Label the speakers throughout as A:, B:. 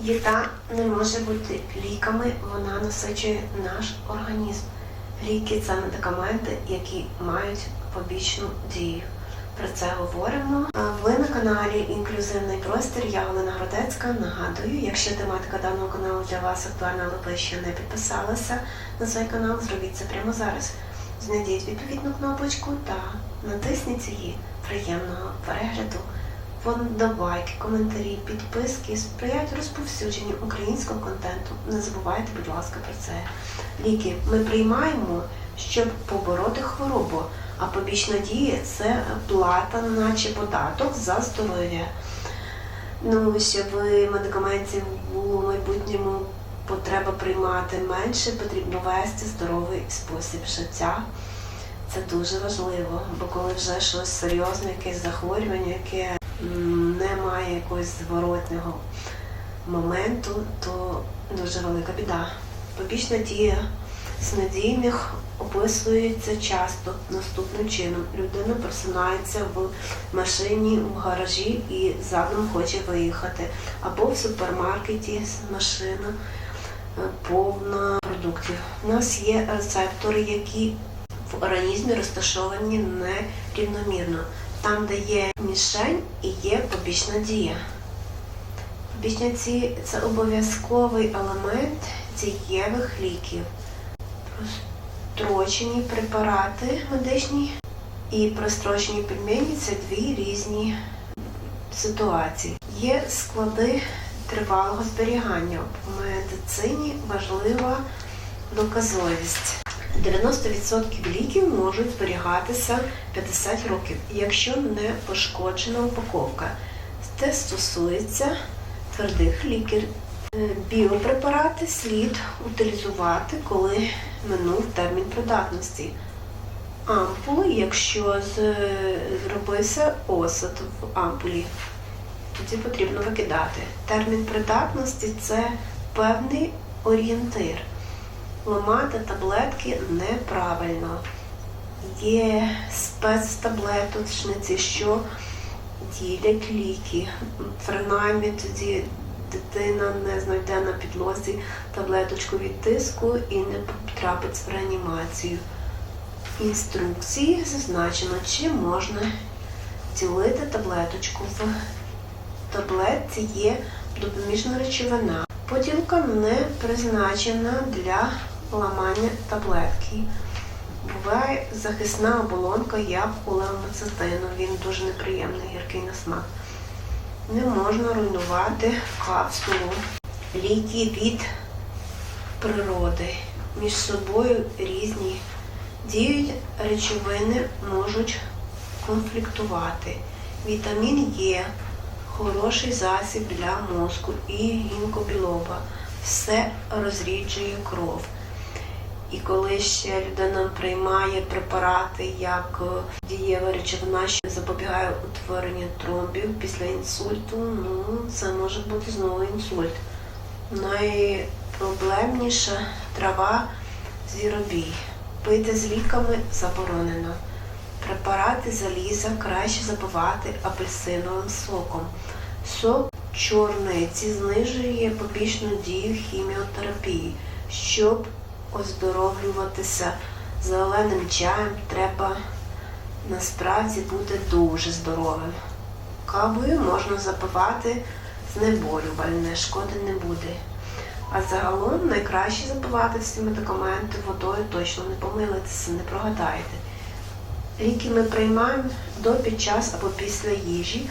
A: Їда не може бути ліками, вона насичує наш організм. Ліки це медикаменти, які мають побічну дію. Про це говоримо. Ви на каналі Інклюзивний простір. Я Олена Гродецька. Нагадую, якщо тематика даного каналу для вас актуальна, але ви ще не підписалися на цей канал, зробіть це прямо зараз. Знайдіть відповідну кнопочку та натисніть її. Приємного перегляду. Вподобайки, коментарі, підписки сприяють розповсюдженню українського контенту. Не забувайте, будь ласка, про це. Ліки ми приймаємо, щоб побороти хворобу, а побічна дія це плата, наче податок за здоров'я. Ну, щоб медикаментів у майбутньому потреба приймати менше, потрібно вести здоровий спосіб життя. Це дуже важливо, бо коли вже щось серйозне, якесь захворювання, яке м, не має якогось зворотнього моменту, то дуже велика біда. Побічна дія снадійних описується часто наступним чином. Людина просинається в машині в гаражі і задом хоче виїхати, або в супермаркеті машина е, повна продуктів. У нас є рецептори, які в організмі розташовані нерівномірно. Там, де є мішень і є побічна дія. Побічна дія – це обов'язковий елемент дієвих ліків. Прострочені препарати медичні і прострочені пельмені – це дві різні ситуації. Є склади тривалого зберігання. В медицині важлива доказовість. 90% ліків можуть зберігатися 50 років, якщо не пошкоджена упаковка. Це стосується твердих ліків. Е, Біопрепарати слід утилізувати, коли минув термін придатності. Ампули, якщо зробився осад в ампулі, тоді потрібно викидати. Термін придатності це певний орієнтир. Ламати таблетки неправильно. Є спецтаблеточниці, що ділять ліки. Принаймні тоді дитина не знайде на підлозі таблеточку від тиску і не потрапить в реанімацію. В інструкції зазначено, чи можна ділити таблеточку. В таблетці є допоміжна речовина. Поділка не призначена для ламання таблетки. Буває захисна оболонка, як у. Він дуже неприємний, гіркий на смак. Не можна руйнувати капсулу. Ліки від природи. Між собою різні. Діють речовини можуть конфліктувати. Вітамін Е хороший засіб для мозку і гінкобілоба. Все розріджує кров. І коли ще людина приймає препарати як е, дієва речовина, що запобігає утворенню тромбів після інсульту, ну це може бути знову інсульт. Найпроблемніша трава звіробій. Пити з ліками заборонено. Препарати заліза краще запивати апельсиновим соком. Сок чорниці знижує побічну дію хіміотерапії. Щоб оздоровлюватися зеленим чаєм, треба насправді бути дуже здоровим. Кавою можна запивати знеболювальне, шкоди не буде. А загалом найкраще запивати всі медикаменти водою, точно не помилитися, не прогадаєте. Ліки ми приймаємо до, під час або після їжі.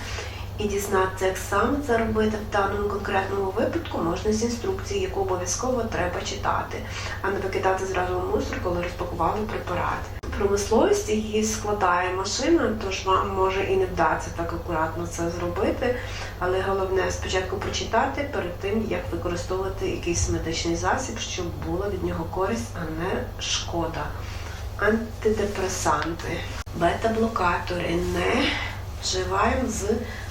A: І дізнатися, як саме це робити в даному конкретному випадку, можна з інструкції, яку обов'язково треба читати, а не викидати зразу в мусор, коли розпакували препарат. Промисловість її складає машина, тож вам може і не вдатися так акуратно це зробити. Але головне спочатку прочитати перед тим, як використовувати якийсь медичний засіб, щоб була від нього користь, а не шкода. Антидепресанти, бета-блокатори не вживаємо з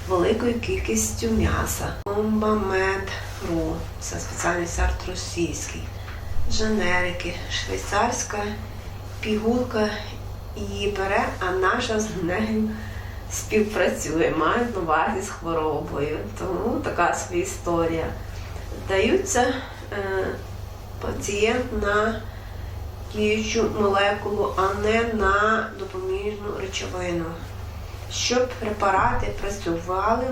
A: великою кількістю м'яса. Комбамед.ру – це спеціальний сайт російський. Женерики, швейцарська пігулка її бере, а наша з нею співпрацює, має увазі з хворобою. Тому така собі історія. Даються е, пацієнт на діючу молекулу, а не на допоміжну речовину. Щоб препарати працювали,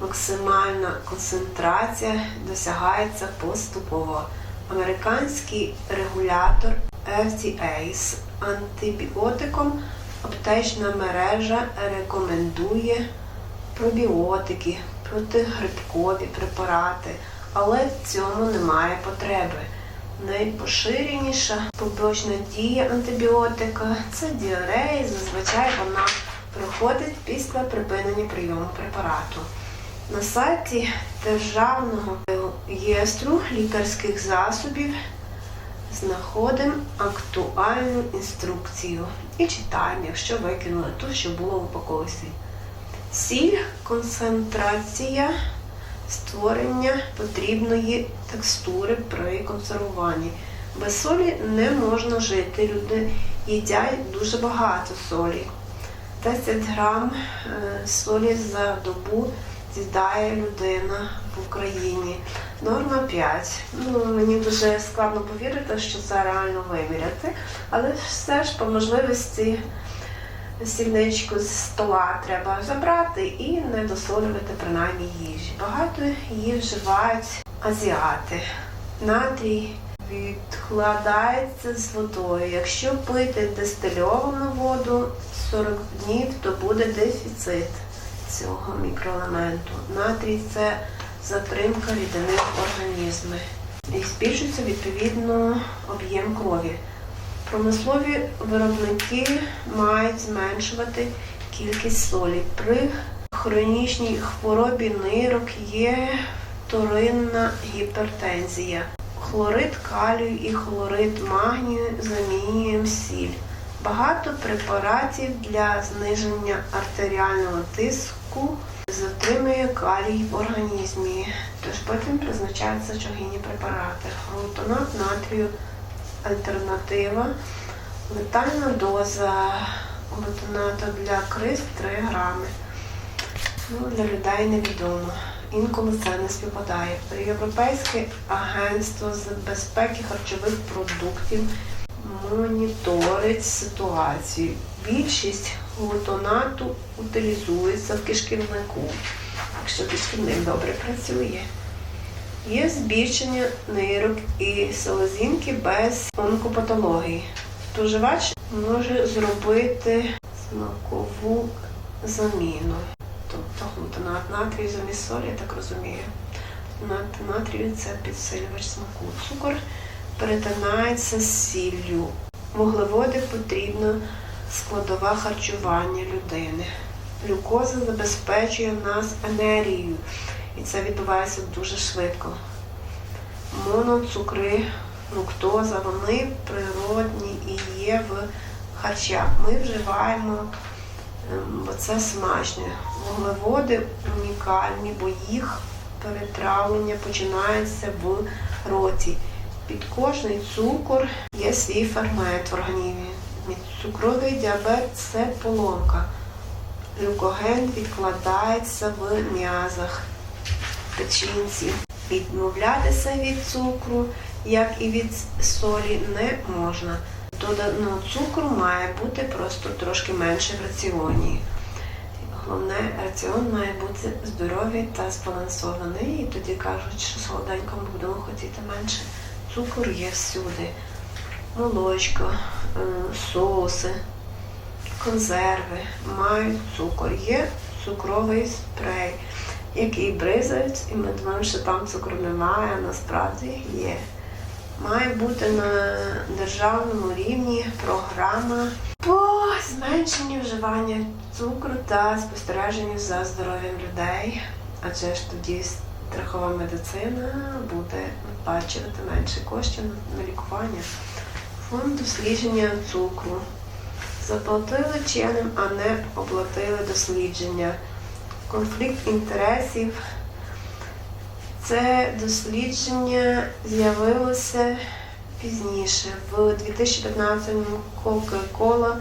A: максимальна концентрація досягається поступово. Американський регулятор FDA з антибіотиком аптечна мережа рекомендує пробіотики, протигрибкові препарати, але в цьому немає потреби. Найпоширеніша побочна дія антибіотика це діарея, зазвичай вона проходить після припинення прийому препарату. На сайті Державного реєстру лікарських засобів знаходимо актуальну інструкцію і читаємо, якщо викинули ту, що було в упаковці. Сіль, концентрація створення потрібної текстури при консервуванні. Без солі не можна жити. Люди їдять дуже багато солі. 10 грам е, солі за добу з'їдає людина в Україні. Норма 5. Ну, мені дуже складно повірити, що це реально виміряти, але все ж по можливості сільничку з стола треба забрати і не досолювати принаймні їжі. Багато її вживають азіати. Натрій відкладається з водою. Якщо пити дистильовану воду 40 днів, то буде дефіцит цього мікроелементу. Натрій це затримка рідини в. І збільшується відповідно об'єм крові. Промислові виробники мають зменшувати кількість солі. При хронічній хворобі нирок є вторинна гіпертензія. Хлорид калію і хлорид магнію замінюємо сіль. Багато препаратів для зниження артеріального тиску затримує калій в організмі, тож потім призначаються чогінні препарати. Глутонат натрію альтернатива. Летальна доза глутонату для криз 3 грами. Ну, для людей невідомо. Інколи це не співпадає. Європейське агентство з безпеки харчових продуктів моніторить ситуацію. Більшість глутонату утилізується в кишківнику, якщо кишківник добре працює. Є збільшення нирок і селезінки без онкопатології. Споживач може зробити смакову заміну. Тобто глутонат натрію замість солі, я так розумію. Натрію це підсилювач смаку. Цукор перетинається з сіллю. Вуглеводи потрібна складова харчування людини. Глюкоза забезпечує нас енергією, і це відбувається дуже швидко. Моноцукри, фруктоза, вони природні і є в харчах. Ми вживаємо, бо це смачне. Вуглеводи унікальні, бо їх перетравлення починається в роті. Під кожний цукор є свій фермент в організмі. Цукровий діабет це поломка. Глюкоген відкладається в м'язах, печінці. Відмовлятися від цукру, як і від солі, не можна. Доданого цукру має бути просто трошки менше в раціоні. Головне, раціон має бути здоровий та збалансований. І тоді кажуть, що солоденько ми будемо хотіти менше. Цукор є всюди. Молочко, е, соуси, консерви мають цукор. Є цукровий спрей, який бризають, і ми думаємо, що там цукру немає, а насправді є. Має бути на державному рівні програма по зменшенню вживання цукру та спостереженню за здоров'ям людей. Адже ж тоді страхова медицина буде виплачувати менше коштів на лікування. Фонд дослідження цукру. Заплатили чинним, а не оплатили дослідження. Конфлікт інтересів. Це дослідження з'явилося пізніше. В 2015-му Кока-Кола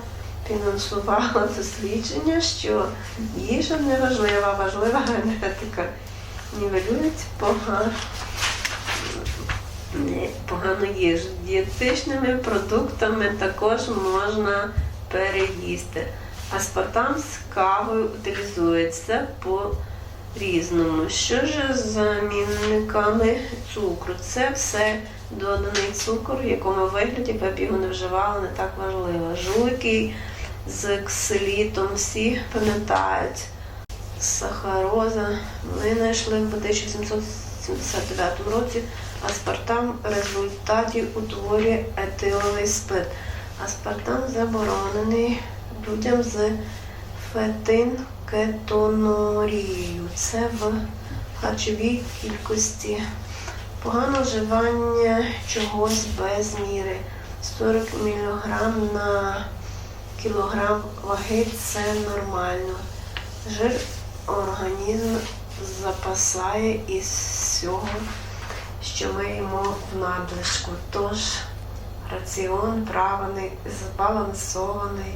A: фінансувала дослідження, що їжа не важлива, важлива генетика. Нівелюють погано не погано їж. Дієтичними продуктами також можна переїсти. Аспартам з кавою утилізується по різному. Що ж з замінниками цукру? Це все доданий цукор, в якому вигляді ви б його не вживали, не так важливо. Жуйки з ксилітом всі пам'ятають. Сахароза. Ми знайшли в 1779 році аспартам в результаті утворює етиловий спирт. Аспартам заборонений людям з фетинкетонурією. Це в харчовій кількості. Погане вживання чогось без міри. 40 мг на кілограм ваги це нормально. Жир організм запасає із всього, що ми їмо в надлишку. Тож раціон правильний, збалансований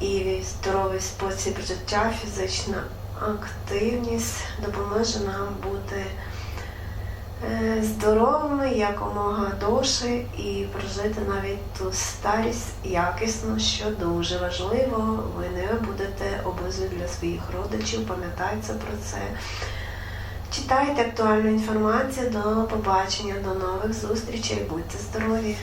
A: і здоровий спосіб життя, фізична активність допоможе нам бути е, здоровими якомога довше і прожити навіть ту старість якісно, що дуже важливо. Ви не будете обузою для своїх родичів, пам'ятайте про це. Читайте актуальну інформацію. До побачення, до нових зустрічей. Будьте здорові!